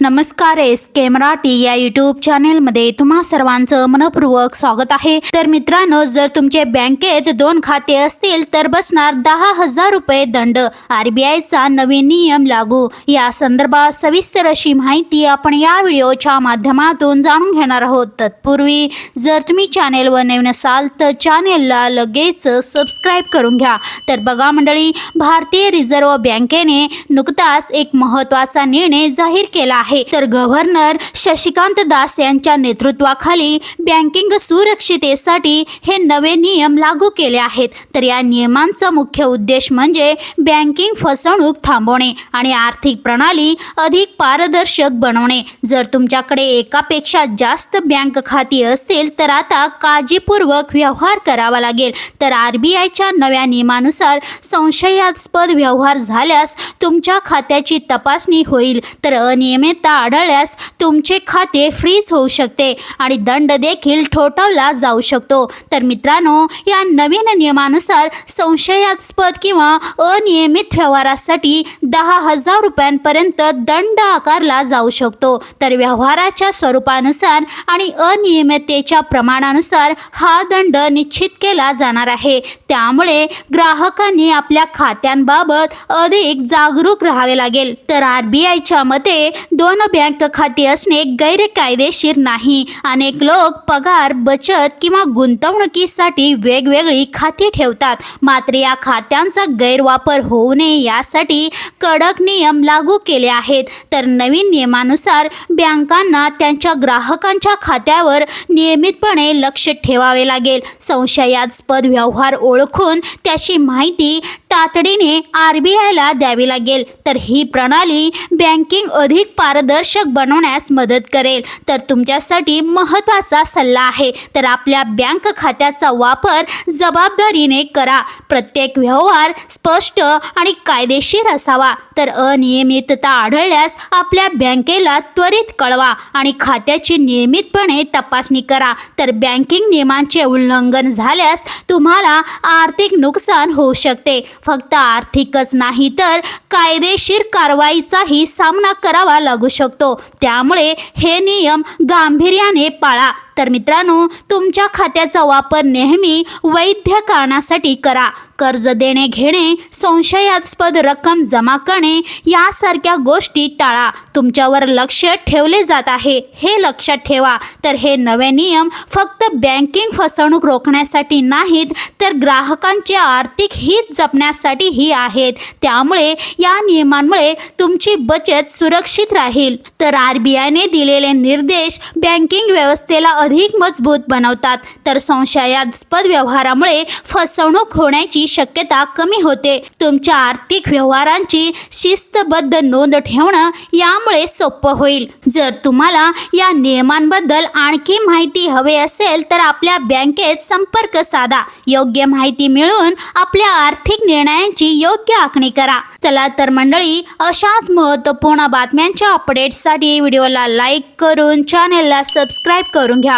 नमस्कार एस के मराठी या युट्यूब चॅनेलमध्ये तुम्हा सर्वांचं मनपूर्वक स्वागत आहे. तर मित्रांनो जर तुमचे बँकेत दोन खाते असतील तर बसणार दहा हजार रुपये दंड. आरबीआयचा नवीन नियम लागू. या संदर्भात सविस्तर अशी माहिती आपण या व्हिडिओच्या माध्यमातून जाणून घेणार आहोत. तत्पूर्वी जर तुम्ही चॅनेलवर नवीन असाल तर चॅनेलला लगेच सबस्क्राईब करून घ्या. तर बघा मंडळी भारतीय रिझर्व्ह बँकेने नुकताच एक महत्त्वाचा निर्णय जाहीर केला आहे. तर गव्हर्नर शशिकांत दास यांच्या नेतृत्वाखाली बँकिंग सुरक्षितेसाठी हे नवे नियम लागू केले आहेत. तर या नियमांचा मुख्य उद्देश म्हणजे बँकिंग फसवणूक थांबवणे आणि आर्थिक प्रणाली अधिक पारदर्शक बनवणे. जर तुमच्याकडे एकापेक्षा जास्त बँक खाती असतील तर आता काळजीपूर्वक व्यवहार करावा लागेल. तर आर बी आयच्या नव्या नियमानुसार संशयास्पद व्यवहार झाल्यास तुमच्या खात्याची तपासणी होईल. तर अनियमित अनियमितता आढळल्यास तुमचे खाते फ्रीज होऊ शकते आणि दंड देखील ठोठावला जाऊ शकतो. तर मित्रांनो या नवीन नियमानुसार संशयास्पद किंवा अनियमित व्यवहारासाठी दहा हजार रुपयांपर्यंत दंड आकारला जाऊ शकतो. तर व्यवहाराच्या स्वरूपानुसार आणि अनियमिततेच्या प्रमाणानुसार हा दंड निश्चित केला जाणार आहे. त्यामुळे ग्राहकांनी आपल्या खात्यांबाबत अधिक जागरूक राहावे लागेल. तर आर बी आयच्या मते दोन बँक खाती असणे गैरकायदेशीर नाही. अनेक लोक पगार बचत किंवा गुंतवणुकीसाठी वेगवेगळी खाती ठेवतात. मात्र या खात्यांचा गैरवापर होऊ नये यासाठी कडक नियम लागू केले आहेत. तर नवीन नियमानुसार बँकांना त्यांच्या ग्राहकांच्या खात्यावर नियमितपणे लक्ष ठेवावे लागेल. संशयास्पद व्यवहार ओळखून त्याची माहिती तातडीने आर बी आयला द्यावी लागेल. तर ही प्रणाली बँकिंग अधिक पारदर्शक बनवण्यास मदत करेल. तर तुमच्यासाठी महत्त्वाचा सल्ला आहे. तर आपल्या बँक खात्याचा वापर जबाबदारीने करा. प्रत्येक व्यवहार स्पष्ट आणि कायदेशीर असावा. तर अनियमितता आढळल्यास आपल्या बँकेला त्वरित कळवा आणि खात्याची नियमितपणे तपासणी करा. तर बँकिंग नियमांचे उल्लंघन झाल्यास तुम्हाला आर्थिक नुकसान होऊ शकते. फक्त आर्थिकच नाही तर कायदेशीर कारवाईचाही सामना करावा लागू शकतो. त्यामुळे हे नियम गांभीर्याने पाळा. तर मित्रांनो तुमच्या खात्याचा वापर नेहमी वैध कारणासाठी करा. कर्ज देणे घेणे संशयास्पद रक्कम जमा करणे यासारख्या गोष्टी टाळा. तुमच्यावर लक्ष ठेवले जात आहे. हे लक्षात ठेवा. तर हे नवे नियम फक्त बँकिंग फसवणूक रोखण्यासाठी नाहीत तर ग्राहकांचे आर्थिक हित जपण्यासाठीही आहेत. त्यामुळे या नियमांमुळे तुमची बचत सुरक्षित राहील. तर आर बी आयने दिलेले निर्देश बँकिंग व्यवस्थेला अधिक मजबूत बनवतात. तर संशयास्पद व्यवहारामुळे फसवणूक होण्याची शक्यता कमी होते. तुमच्या आर्थिक व्यवहारांची शिस्तबद्ध नोंद ठेवणं यामुळे सोपं होईल. जर तुम्हाला या नियमांबद्दल आणखी माहिती हवे असेल तर आपल्या बँकेत संपर्क साधा. योग्य माहिती मिळवून आपल्या आर्थिक निर्णयांची योग्य आखणी करा. चला तर मंडळी अशाच महत्त्वपूर्ण बातम्यांच्या अपडेटसाठी व्हिडिओला लाईक करून चॅनेलला सबस्क्राईब करून घ्या.